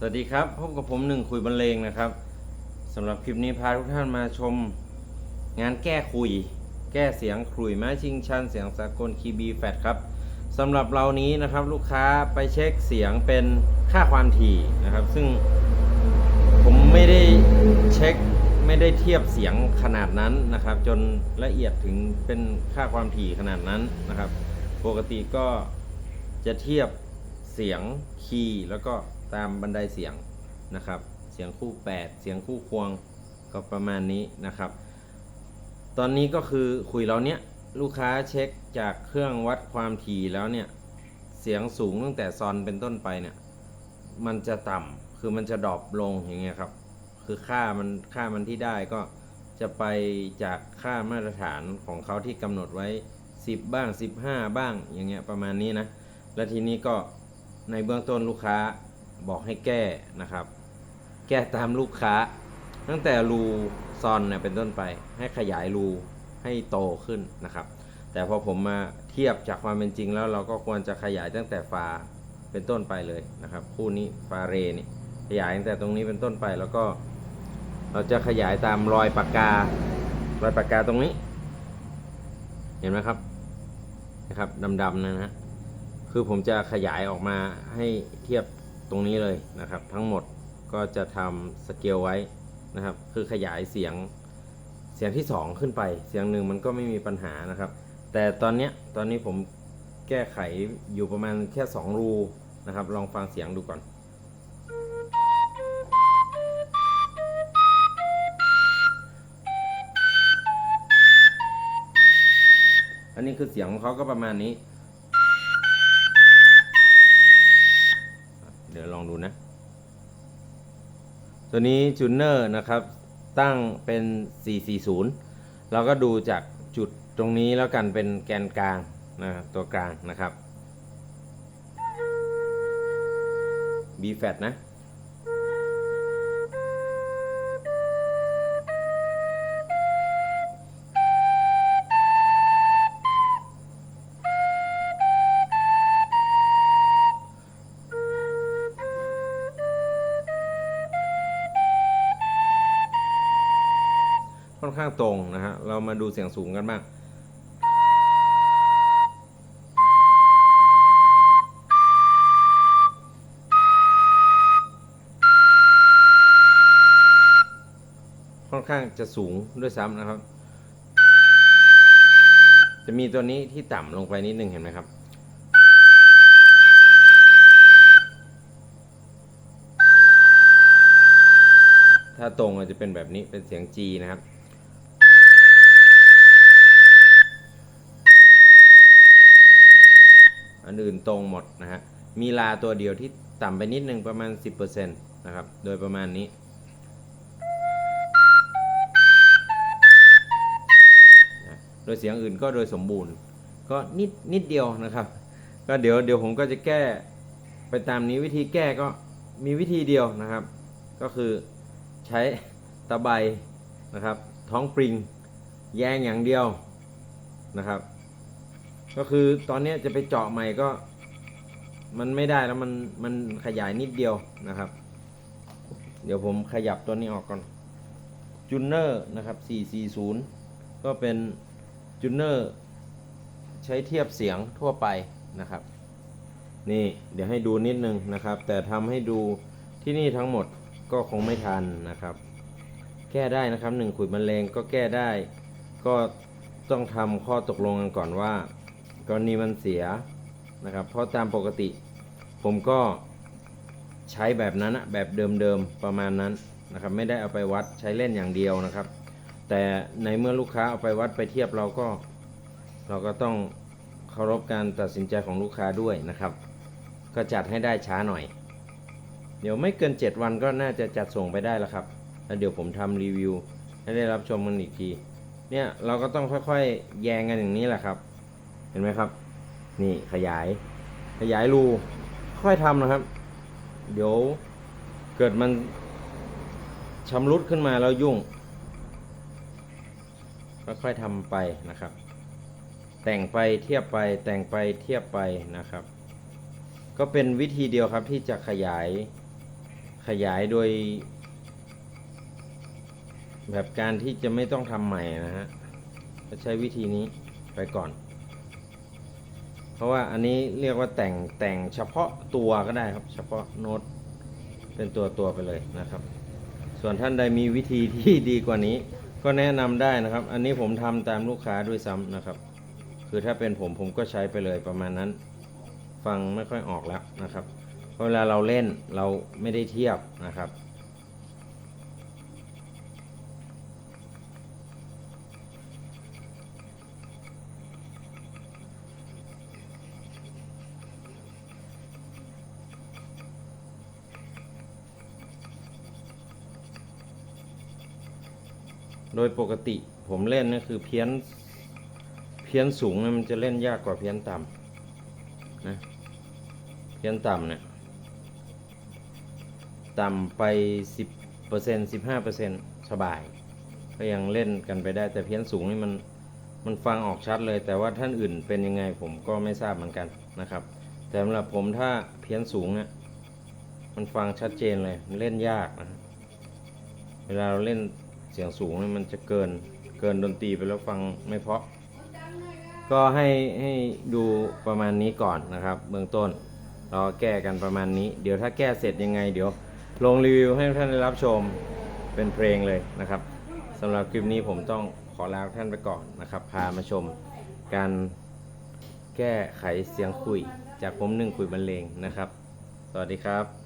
สวัสดีครับ พบกับผมหนึ่งคุยบรรเลงนะครับสำหรับคลิปนี้พาทุกท่านมาชมงานแก้คุย แก้เสียงขุยไม้ชิงชัน เสียงสากลคีบีแฟดครับสำหรับเรานี้นะครับลูกค้าไปเช็คเสียงเป็นค่าความถี่นะครับ ซึ่งผมไม่ได้เช็คไม่ได้เทียบเสียงขนาดนั้นนะครับ จนละเอียดถึงเป็นค่าความถี่ขนาดนั้นนะครับ ปกติก็จะเทียบเสียงคีย์แล้วก็ ตามบันไดเสียงนะครับ เสียงคู่ 8 เสียงคู่ควงก็ประมาณนี้นะครับ ตอนนี้ก็คือคุยเราเนี้ยลูกค้าเช็คจากเครื่องวัดความถี่แล้วเนี่ยเสียงสูงตั้งแต่ซอนเป็นต้นไปเนี่ยมันจะต่ำคือมันจะดรอปลงอย่างเงี้ยครับ คือค่ามันค่ามันที่ได้ก็จะไปจากค่ามาตรฐานของเขาที่กำหนดไว้ 10 บ้าง 15 บ้างอย่างเงี้ยประมาณนี้นะ และทีนี้ก็ในเบื้องต้นลูกค้า บอกให้แก้นะครับ แก้ตามลูกค้า ตั้งแต่รูซอนเนี่ยเป็นต้นไป ให้ขยายรูให้โตขึ้นนะครับ แต่พอผมมาเทียบจากความเป็นจริงแล้วเราก็ควรจะขยายตั้งแต่ฟาเป็นต้นไปเลยนะครับ คู่นี้ฟาเรนี่ขยายตั้งแต่ตรงนี้เป็นต้นไปแล้วก็ เราจะขยายตามรอยปากการอยปากกาตรงนี้ เห็นไหมครับนะครับดำๆนะฮะคือผมจะขยายออกมาให้เทียบ ตรงนี้เลยนะครับ ทั้งหมดก็จะทำสเกลไว้นะครับ คือขยายเสียงเสียงที่ 2 ขึ้นไป เสียงหนึ่งมันก็ไม่มีปัญหานะครับ แต่ตอนเนี้ยตอนนี้ผมแก้ไขอยู่ประมาณแค่ 2 รูนะครับ ลองฟังเสียงดูก่อนอันนี้คือเสียงของเขาก็ประมาณนี้ ดี๋ยวลองดูนะ ตัวนี้จูเนอร์นะครับ ตั้งเป็น 440 เราก็ดูจากจุดตรงนี้แล้วกันเป็นแกนกลางนะครับตัวกลางนะครับ B flat นะ อนข้างตรงนะฮะ เรามาดูเสียงสูงกันบ้างค่อนข้างจะสูงด้วยซ้ำนะครับ จะมีตัวนี้ที่ต่ำลงไปนิดนึงเห็นไหมครับ ถ้าตรงอาจจะเป็นแบบนี้เป็นเสียง G นะครับ อันอื่นตรงหมดนะฮะ มีลาตัวเดียวที่ต่ำไปนิดนึงประมาณ 10%นะครับ โดยประมาณนี้นะโดยเสียงอื่นก็โดยสมบูรณ์ ก็นิดนิดเดียวนะครับ ก็เดี๋ยวเดี๋ยวผมก็จะแก้ไปตามนี้วิธีแก้ก็มีวิธีเดียวนะครับ ก็คือใช้ตะไบนะครับ ท้องปริงแยงอย่างเดียวนะครับ ก็คือตอนนี้จะไปเจาะใหม่ก็ มันไม่ได้แล้วมันมันขยายนิดเดียวนะครับ เดี๋ยวผมขยับตัวนี้ออกก่อนจูเนอร์นะครับ 440 ก็เป็นจูเนอร์ใช้เทียบเสียงทั่วไปนะครับ นี่เดี๋ยวให้ดูนิดนึงนะครับ แต่ทำให้ดูที่นี่ทั้งหมดก็คงไม่ทันนะครับ แก้ได้นะครับหนึ่งขุยมะเร็งก็แก้ได้ ก็ต้องทำข้อตกลงกันก่อนว่า กรณีมันเสียนะครับ เพราะตามปกติ ผมก็ใช้แบบนั้นอะแบบเดิมๆประมาณนั้นนะครับ ไม่ได้เอาไปวัดใช้เล่นอย่างเดียวนะครับ แต่ในเมื่อลูกค้าเอาไปวัดไปเทียบเราก็ เราก็ต้องเคารพการตัดสินใจของลูกค้าด้วยนะครับ ก็จัดให้ได้ช้าหน่อย เดี๋ยวไม่เกิน 7 วันก็น่าจะจัดส่งไปได้แล้วครับแล้วเดี๋ยวผมทำรีวิวให้ได้รับชมกันอีกที เนี่ยเราก็ต้องค่อยๆ แยงกันอย่างนี้แหละครับ เห็นไหมครับ นี่ขยาย ขยายรูค่อยทำนะครับ เดี๋ยวเกิดมันชำรุดขึ้นมาแล้วยุ่งค่อยๆทำไปนะครับ แต่งไปเทียบไปแต่งไปเทียบไปนะครับ ก็เป็นวิธีเดียวครับที่จะขยายขยายโดย แบบการที่จะไม่ต้องทำใหม่นะฮะก็ใช้วิธีนี้ไปก่อน เพราะว่าอันนี้เรียกว่าแต่งแต่งเฉพาะตัวก็ได้ครับ เฉพาะโน้ตเป็นตัวตัวไปเลยนะครับ ส่วนท่านใดมีวิธีที่ดีกว่านี้ ก็แนะนำได้นะครับ อันนี้ผมทำตามลูกค้าด้วยซ้ำนะครับ คือถ้าเป็นผมผมก็ใช้ไปเลยประมาณนั้น ฟังไม่ค่อยออกแล้วนะครับ เพราะเวลาเราเล่นเราไม่ได้เทียบนะครับ โดยปกติผมเล่นก็คือเพี้ยนเพี้ยนสูงนี่มันจะเล่นยากกว่าเพี้ยนต่ำนะเพี้ยนต่ำเนี่ยต่ำไปสิบเปอร์เซ็นสิบห้าเปอร์เซ็นสบาย ก็ยังเล่นกันไปได้แต่เพี้ยนสูงนี่มันมันฟังออกชัดเลย แต่ว่าท่านอื่นเป็นยังไงผมก็ไม่ทราบเหมือนกันนะครับ แต่สำหรับผมถ้าเพี้ยนสูงเนี่ยมันฟังชัดเจนเลย มันเล่นยากนะเวลาเราเล่น เสียงสูงนี่มันจะเกินเกินดนตรีไปแล้วฟังไม่เพาะ ก็ให้ให้ดูประมาณนี้ก่อนนะครับ เบื้องต้นเราแก้กันประมาณนี้ เดี๋ยวถ้าแก้เสร็จยังไง เดี๋ยวลงรีวิวให้ท่านได้รับชมเป็นเพลงเลยนะครับสำหรับคลิปนี้ผมต้องขอลาท่านไปก่อนนะครับ พามาชมการแก้ไขเสียงคุย จากผมหนึ่งคุยบรรเลงนะครับ สวัสดีครับ